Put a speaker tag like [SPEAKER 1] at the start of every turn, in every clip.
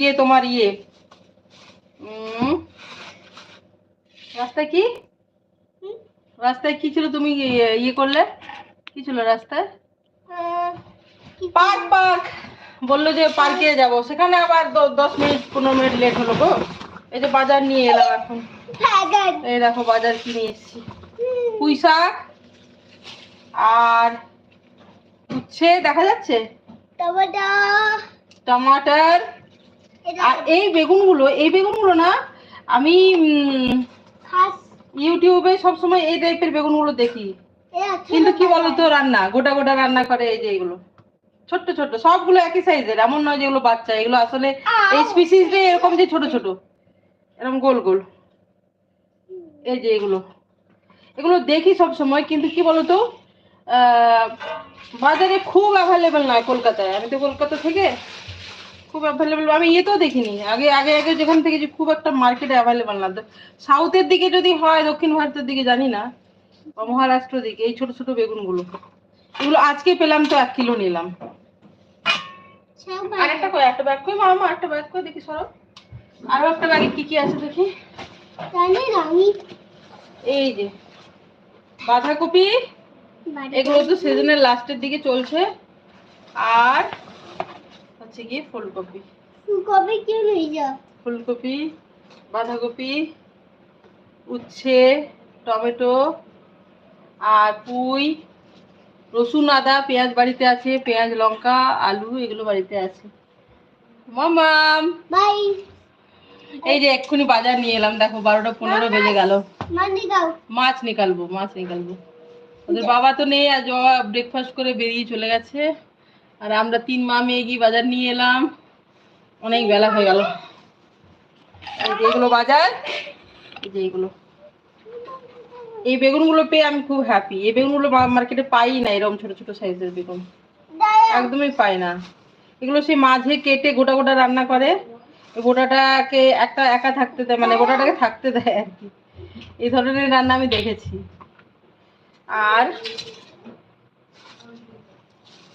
[SPEAKER 1] ইয়ে তোমার ইয়ে? রাস্তায় কি? রাস্তায় কি ছিল তুমি ইয়ে ইয়ে করলে? কি ছিল রাস্তায়? Park park. বলল যে পার্কে যাব। সেখানে আবার দশ মিনিট পনেরো মিনিট লেট হলো গো। এই যে বাজার নিয়ে এলাম এখন। এই দেখো বাজার কিনে এসেছি। পুঁই শাক আর উচ্ছে দেখা যাচ্ছে? টমাটার আর এই বেগুনগুলো এই বেগুনগুলো না আমি ইউটিউবে সবসময় এই টাইপের বেগুনগুলো দেখি। কিন্তু কি বলতো রান্না গোটা গোটা রান্না করে এই যে এগুলো। ছোট্ট ছোট্ট সবগুলো একই সাইজের এমন নয় যেগুলো বাচ্চা এগুলো আসলে এই স্পিসিস এরকম যে ছোট ছোট এরকম গোল গোল। এই যে এগুলো। এগুলো দেখি সব সময় কিন্তু কি বলতো আহ, বাজারে খুব অ্যাভেলেবেল নয় কলকাতায়। আমি তো কলকাতা থেকে খুব অ্যাভেলেবেল আমি ইয়েতেও দেখিনি। আগে আগে আগে যেখান থেকে যে খুব একটা মার্কেটে অ্যাভেলেবেল না। সাউথের দিকে যদি হয় দক্ষিণ ভারতের দিকে জানি না বা মহারাষ্ট্র দিকে এই ছোট ছোট বেগুনগুলো। এগুলো আজকে পেলাম তো এক কিলো নিলাম। আর একটা একটা ব্যাগ কই মামা একটা ব্যাগ কই দেখি সরো। আরও একটা ব্যাগে কি কি আছে দেখি। এই যে বাঁধাকপি এগুলো তো সিজনের লাস্টের দিকে চলছে। আর হচ্ছে গিয়ে ফুলকপি।
[SPEAKER 2] নিয়ে যা।
[SPEAKER 1] ফুলকপি বাঁধাকপি উচ্ছে টমেটো আর পুঁই রসুন আদা পেঁয়াজ বাড়িতে আছে পেঁয়াজ লঙ্কা আলু এগুলো বাড়িতে আছে। মামাম
[SPEAKER 2] বাই।
[SPEAKER 1] এই যে এক্ষুনি বাজার নিয়ে এলাম দেখো বারোটা পনেরো বেজে গেল। মাছ নিকালবো মাছ নিকালবো। ওদের বাবা তো নেই আজ বাবা ব্রেকফাস্ট করে বেরিয়ে চলে গেছে। আর আমরা তিন মা মেয়ে গিয়ে বাজার নিয়ে এলাম। অনেক বেলা হয়ে গেল। এই যে এগুলো বাজার, এই যে এগুলো। এই বেগুনগুলো পেয়ে আমি খুব হ্যাপি এই বেগুনগুলো মার্কেটে পাই না, এরকম ছোট ছোট সাইজের বেগুন। একদমই পাই না। এগুলো সেই মাঝে কেটে গোটা গোটা রান্না করে। গোটাটাকে একটা একা থাকতে দেয় মানে গোটাটাকে থাকতে দেয় আর কি। এই ধরনের রান্না আমি দেখেছি। আর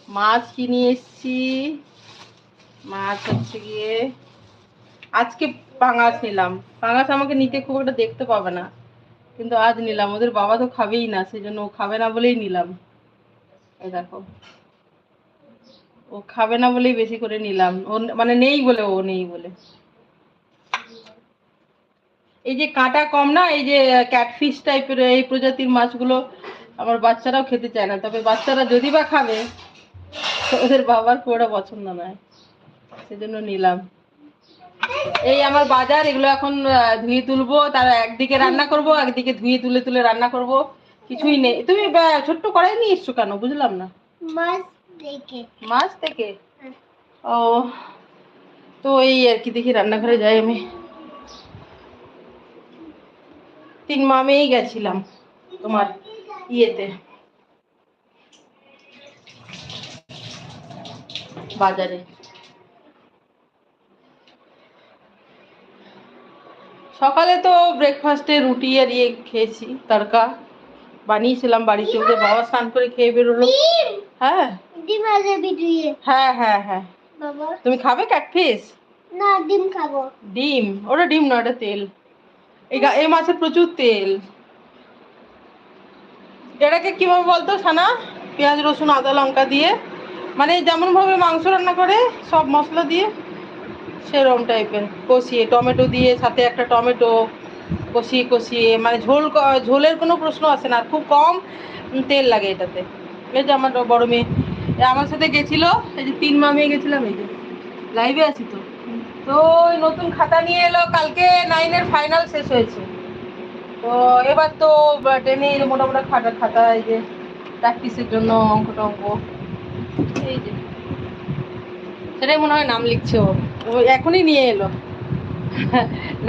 [SPEAKER 1] মাছ কিনে এসছি। মাছ হচ্ছে গিয়ে আজকে পাঙাশ নিলাম। পাঙাশ আমাকে নিতে খুব একটা দেখতে পাবে না, কিন্তু আজ নিলাম। ওদের বাবা তো খাবেই না সেই জন্য ও খাবে না বলেই নিলাম। এই দেখো। ও খাবে না বলেই বেশি করে নিলাম। ও মানে নেই বলে, ও নেই বলে। এই যে কাঁটা কম না, এই যে ক্যাটফিশ টাইপের এই প্রজাতির মাছগুলো আমার বাচ্চারাও খেতে চায় না। তবে বাচ্চারা যদি বা খাবে ওদের বাবার খুব পছন্দ নয়। সেজন্য নিলাম। এই আমার বাজার এগুলো এখন ধুয়ে তুলবো তার একদিকে রান্না করব একদিকে ধুয়ে তুলে তুলে রান্না করব। কিছুই নেই। তুমি ছোট্ট কড়াই নিয়ে এসছো কেন? বুঝলাম না।
[SPEAKER 2] মাছ
[SPEAKER 1] থেকে ও তো এই আর কি দেখি রান্নাঘরে যাই আমি। তিন মামেই গেছিলাম তোমার ইয়েতে। বাজারে। সকালে তো ব্রেকফাস্টে রুটি আর ইয়ে খেয়েছি তড়কা বানিয়েছিলাম বাড়িতে। ওদের বাবা স্নান করে খেয়ে বেরোলো। হ্যাঁ?
[SPEAKER 2] আছে ভিডিও
[SPEAKER 1] হ্যাঁ হ্যাঁ হ্যাঁ। তুমি খাবে ক্যাটফিশ
[SPEAKER 2] না ডিম খাব।
[SPEAKER 1] ডিম? ওটা ডিম না ওটা তেল। এই এই মাছের প্রচুর তেল। এটাকে কীভাবে বলতো সানা? পেঁয়াজ রসুন আদা লঙ্কা দিয়ে মানে যেমন ভাবে মাংস রান্না করে, সব মশলা দিয়ে সেরম টাইপের কষিয়ে, টমেটো দিয়ে সাথে একটা টমেটো কষিয়ে কষিয়ে মানে ঝোল ঝোলের কোনো প্রশ্ন আসে না, খুব কম তেল লাগে এটাতে। এই যে আমার বড় মেয়ে আমার সাথে গেছিল, এই যে তিন মা মেয়ে গেছিলাম, এই যে লাইভে আছি তো। তো ওই নতুন খাতা নিয়ে এলো, কালকে নাইনের ফাইনাল শেষ হয়েছে। তো এবার তো টেনে মোটা মোটা খাতা খাতা, এই যে প্র্যাকটিসের জন্য অঙ্ক টঙ্ক। সেটাই মনে হয় নাম লিখছে ও। এখনই নিয়ে এলো।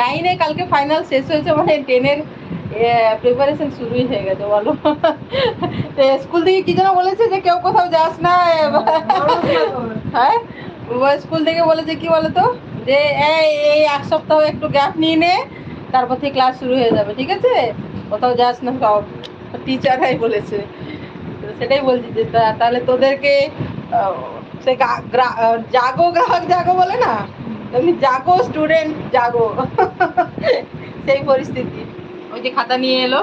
[SPEAKER 1] নাইনে কালকে ফাইনাল শেষ হয়েছে মানে টেনের প্রিপারেশন শুরুই হয়ে গেছে, বলো। স্কুল থেকে কি যেন বলেছে যে কেউ কোথাও যাস না হ্যাঁ? স্কুল থেকে বলেছে কি বলতো? যে, এই এক সপ্তাহ একটু গ্যাপ নিয়ে নে, তারপর থেকে ক্লাস শুরু হয়ে যাবে, ঠিক আছে? কোথাও যাস না, সব টিচাররাই বলেছে। সেটাই বলছি যে তাহলে তোদেরকে সে জাগো গ্রাহক, জাগো বলে না? তুমি জাগো স্টুডেন্ট জাগো। সেই পরিস্থিতি। ওই যে খাতা নিয়ে এলো,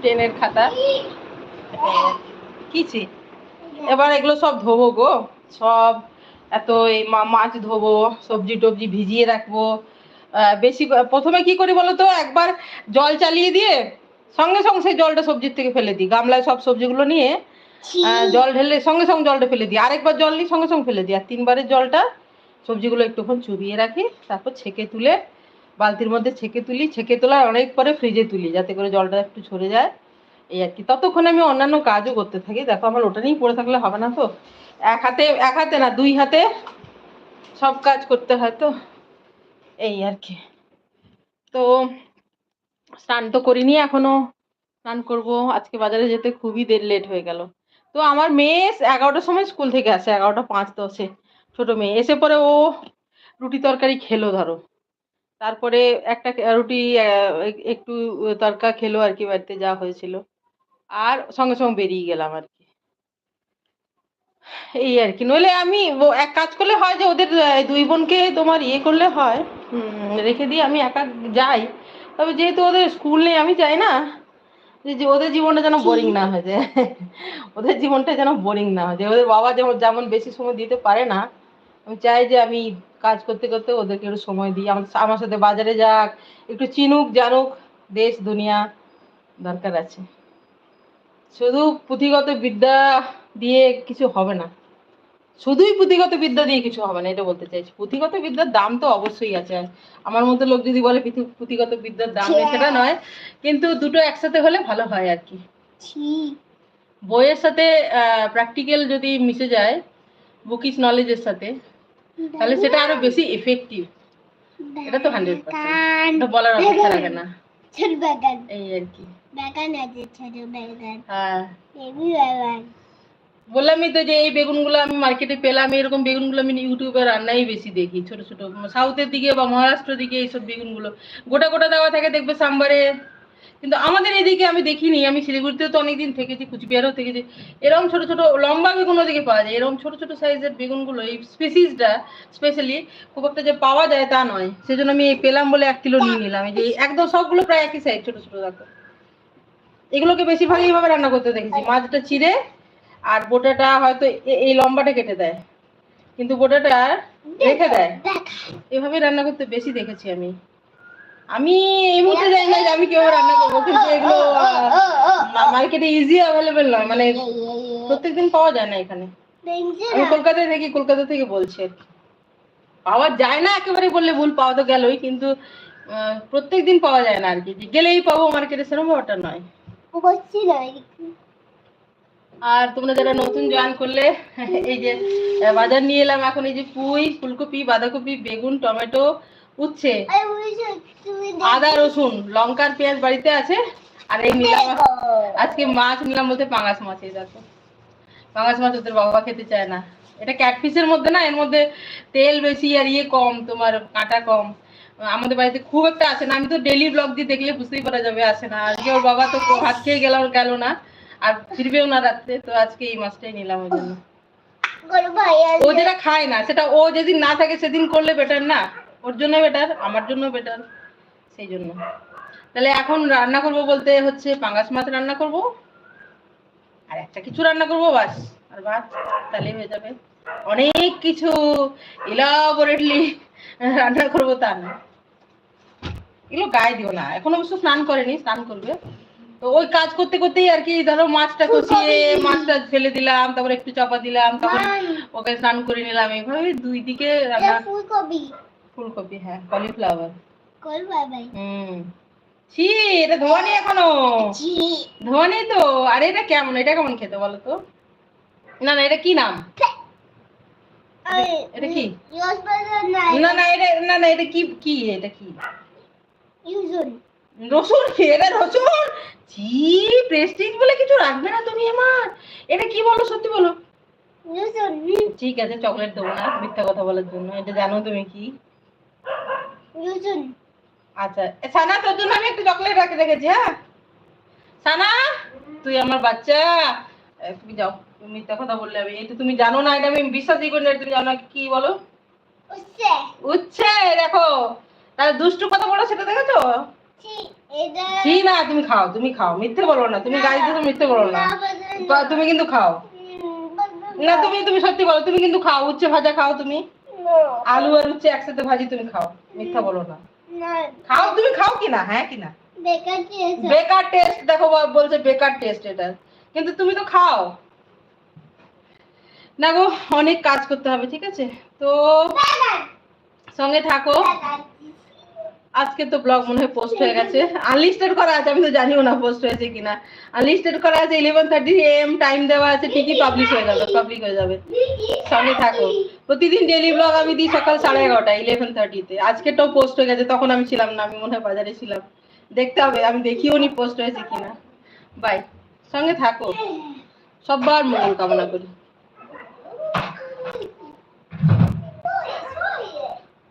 [SPEAKER 1] ট্রেনের খাতা। কিছি এবার এগুলো সব ধোবো গো। সব এত এই মাছ ধোবো, সবজি টবজি ভিজিয়ে রাখব। বেশি প্রথমে কি করি বলো তো? একবার জল চালিয়ে দিয়ে সঙ্গে সঙ্গে সেই জলটা সবজির থেকে ফেলে দিই। গামলায় সব সবজিগুলো নিয়ে জল ঢেলে সঙ্গে সঙ্গে জলটা ফেলে দিই। আরেকবার জল নিই সঙ্গে সঙ্গে ফেলে দিই। আর তিনবারের জলটা সবজিগুলো একটুক্ষণ চুবিয়ে রাখি তারপর ছেঁকে তুলে বালতির মধ্যে ছেঁকে তুলি। ছেঁকে তোলার অনেক পরে ফ্রিজে তুলি যাতে করে জলটা একটু ঝরে যায়। এই আর কি। ততক্ষণ আমি অন্যান্য কাজও করতে থাকি। দেখো আমার ওটা নিয়েই পড়ে থাকলে হবে না তো? এক হাতে এক হাতে না দুই হাতে সব কাজ করতে হয় তো? এই আর কি। তো স্নান তো করিনি এখনও। স্নান করব। আজকে বাজারে যেতে খুবই দের লেট হয়ে গেল। তো আমার মেয়ে এগারোটার সময় স্কুল থেকে আসে, এগারোটা পাঁচ দশে। ছোট মেয়ে। এসে পরে ও রুটি তরকারি খেলো, ধরো। তারপরে একটা রুটি একটু তরকা খেলো আর কি, বাড়িতে যা হয়েছিল। আর সঙ্গে সঙ্গে বেরিয়ে গেলাম আর কি। এই আর কি। নইলে আমি এক কাজ করলে হয় যে ওদের দুই বোনকে তোমার ইয়ে করলে হয়। রেখে দিয়ে আমি একা যাই। তবে যেহেতু ওদের স্কুল নেই আমি চাই না যে ওদের জীবনটা যেন বোরিং না হয়ে যায়। ওদের জীবনটা যেন বোরিং না হয়ে যায়। ওদের বাবা যেমন যেমন বেশি সময় দিতে পারে না আমি চাই যে আমি কাজ করতে করতে ওদেরকে একটু সময় দিই। আমার আমার সাথে বাজারে যাক একটু চিনুক জানুক দেশ দুনিয়া দরকার আছে। শুধু পুঁথিগত বিদ্যা দিয়ে কিছু হবে না। শুধুই পুঁথিগত বিদ্যা দিয়ে কিছু হবে না এটা বলতে চাইছি। পুঁথিগত বিদ্যার দাম তো অবশ্যই আছে। আমার মতো লোক যদি বলে পুঁথিগত বিদ্যার দাম নেই সেটা নয় কিন্তু দুটো একসাথে হলে ভালো হয় আর কি। বইয়ের সাথে প্র্যাকটিক্যাল যদি মিশে যায় বুকিস নলেজের সাথে তাহলে সেটা আরও বেশি এফেক্টিভ এটা তো 100%
[SPEAKER 2] বাগান
[SPEAKER 1] এটা বলার অপেক্ষা রাখে না। এই আর কি।
[SPEAKER 2] বাগান আছে ছোট বাগান।
[SPEAKER 1] হ্যাঁ।
[SPEAKER 2] বেবি বাগান।
[SPEAKER 1] বললামই তো যে এই বেগুনগুলো আমি মার্কেটে পেলাম, এরকম বেগুনগুলো আমি ইউটিউবে রান্নাই বেশি দেখি, ছোট ছোট সাউথের দিকে বা মহারাষ্ট্র দিকে এইসব বেগুনগুলো। গোটা গোটা দেওয়া থাকে দেখবে সাম্বারে। কিন্তু আমাদের এদিকে আমি দেখিনি, আমি শিলিগুড়িতে তো অনেকদিন থেকেছি, কুচবিহারও থেকেছি। এরকম ছোট ছোট লম্বা বেগুন ওদিকে পাওয়া যায়, এরকম ছোট ছোট সাইজের বেগুনগুলো, এই স্পেসিসটা স্পেশালি খুব একটা যে পাওয়া যায় তা নয়। সেজন্য আমি পেলাম বলে এক কিলো নিয়ে নিলাম। যে একদম সবগুলো প্রায় একই সাইজ ছোট ছোট, দেখো। এগুলোকে বেশিরভাগ এইভাবে রান্না করতে দেখেছি। মাছটা চিড়ে আর বোটাটা হয়তো এই লম্বাটা কেটে দেয়। কিন্তু বোটাটা রেখে দেয়। এভাবে রান্না করতে বেশি দেখেছি আমি। আমি এই মুহূর্তে জানি না যে আমি কীভাবে রান্না করব কিন্তু এগুলো মার্কেটে ইজি অ্যাভেলেবেল নয়। মানে প্রত্যেকদিন পাওয়া যায় না এখানে। আমি কলকাতায় থাকি কলকাতা থেকে বলছি আর কি। পাওয়া যায় না একেবারে বললে ভুল পাওয়া তো গেলই কিন্তু প্রত্যেক দিন পাওয়া যায় না আর কি। গেলেই পাবো মার্কেটে সেরকম ব্যাপারটা নয়। আর তোমরা যারা নতুন জয়েন করলে, এই যে বাজার নিয়ে এলাম এখন, এই যে পুঁই, ফুলকপি, বাঁধাকপি, বেগুন, টমেটো, উচ্ছে, আদা, রসুন, লঙ্কার পেঁয়াজ বাড়িতে আছে, আর এই নিলাম আজকে মাছ নিলাম বলতে পাঙাশ মাছ, এই দেখো। পাঙাশ মাছ ওদের বাবা খেতে চায় না। এটা ক্যাটফিশের মধ্যে না, এর মধ্যে তেল বেশি আর ইয়ে কম, তোমার কাঁটা কম। আমাদের বাড়িতে খুব একটা আসে না, আমি তো ডেলি ব্লগ দিয়ে দেখলে বুঝতেই পারা যাবে, আসে না। আজকে ওর বাবা তো ভাত খেয়ে গেল গেল না। আর ফিরবেও না রাত্রে তো আজকে এই মাছটাই নিলাম ওই জন্য। ও যেটা খায় না সেটা ও যেদিন না থাকে সেদিন করলে বেটার না? ওর জন্য বেটার আমার জন্য বেটার সেই জন্য। তাহলে এখন রান্না করব বলতে হচ্ছে পাঙ্গাস মাছ রান্না করব। আর একটা কিছু রান্না করব বাস আর ভাত তাহলেই হয়ে যাবে। অনেক কিছু ইলাবোরেটলি রান্না করব তা না। এগুলো গায়ে দিও না এখন অবশ্য স্নান করেনি স্নান করবে। তো ওই কাজ করতে করতেই আর কি ধরো মাছটা কষিয়ে মাছটা ফেলে দিলাম তারপর একটু চাপা দিলাম তারপর ওকে স্নান করে নিলাম। এইভাবে দুই দিকে রান্না।
[SPEAKER 2] ফুলকপি।
[SPEAKER 1] ফুলকপি হ্যাঁ কলিফ্লাওয়ার। হুম। ছি এটা ধোয়া নেই এখনও।
[SPEAKER 2] ছি।
[SPEAKER 1] ধোয়া নেই তো। আরে এটা কেমন? এটা কেমন খেতে বলো তো? না না এটা কি নাম? এটা কি? না না এটা না না এটা কি কি এটা কি?
[SPEAKER 2] ইউজুন।
[SPEAKER 1] রসুন এটা রসুন? ছি প্রেস্টিজ বলে কিছু রাখবে না তুমি আমার। এটা কি বলো সত্যি বলো? ঠিক আছে চকলেট দেবো না মিথ্যা কথা বলার জন্য। এটা জানো তুমি কি? আচ্ছা সানা তোর জন্য আমি একটা চকলেট রাখে রেখেছি হ্যাঁ? সানা তুই আমার বাচ্চা। তুমি যাও তুমি মিথ্যা কথা বললে আমি। এটা তুমি জানো না এটা আমি বিশ্বাসই করি না তুমি জানো না কি বলো?
[SPEAKER 2] উচ্ছে।
[SPEAKER 1] উচ্ছে দেখো। তাহলে দুষ্টু কত বড় সেটা দেখেছ?
[SPEAKER 2] ছি
[SPEAKER 1] না তুমি খাও তুমি খাও মিথ্যে বলো না তুমি গাড়িতে তো মিথ্যে বলো না। তুমি কিন্তু খাও। না তুমি তুমি সত্যি বলো তুমি কিন্তু খাও উচ্ছে ভাজা খাও তুমি। আলু আর উচ্ছে একসাথে ভাজি তুমি খাও মিথ্যা বলো না। খাও তুমি খাও কিনা হ্যাঁ কিনা?
[SPEAKER 2] বেকার
[SPEAKER 1] টেস্ট দেখো বলছে বেকার টেস্ট এটা। কিন্তু তুমি তো খাও। না গো অনেক কাজ করতে হবে ঠিক আছে? তো সঙ্গে থাকো। আজকে তো ব্লগ মনে হয় পোস্ট হয়ে গেছে। আনলিস্টেড করা আছে, আমি তো জানিও না পোস্ট হয়েছে কিনা। আনলিস্টেড করা আছে ইলেভেন থার্টি এম টাইম দেওয়া আছে, ঠিকই পাবলিশ হয়ে যাবে পাবলিক হয়ে যাবে। সঙ্গে থাকো। প্রতিদিন ডেলি ব্লগ আমি দিই সকাল সাড়ে এগারোটা ইলেভেন থার্টিতে আজকেটাও পোস্ট হয়ে গেছে, তখন আমি ছিলাম না, আমি মনে হয় বাজারে ছিলাম। দেখতে হবে, আমি দেখিও নি পোস্ট হয়েছে কিনা। বাই সঙ্গে থাকো। সবার মঙ্গল কামনা করি।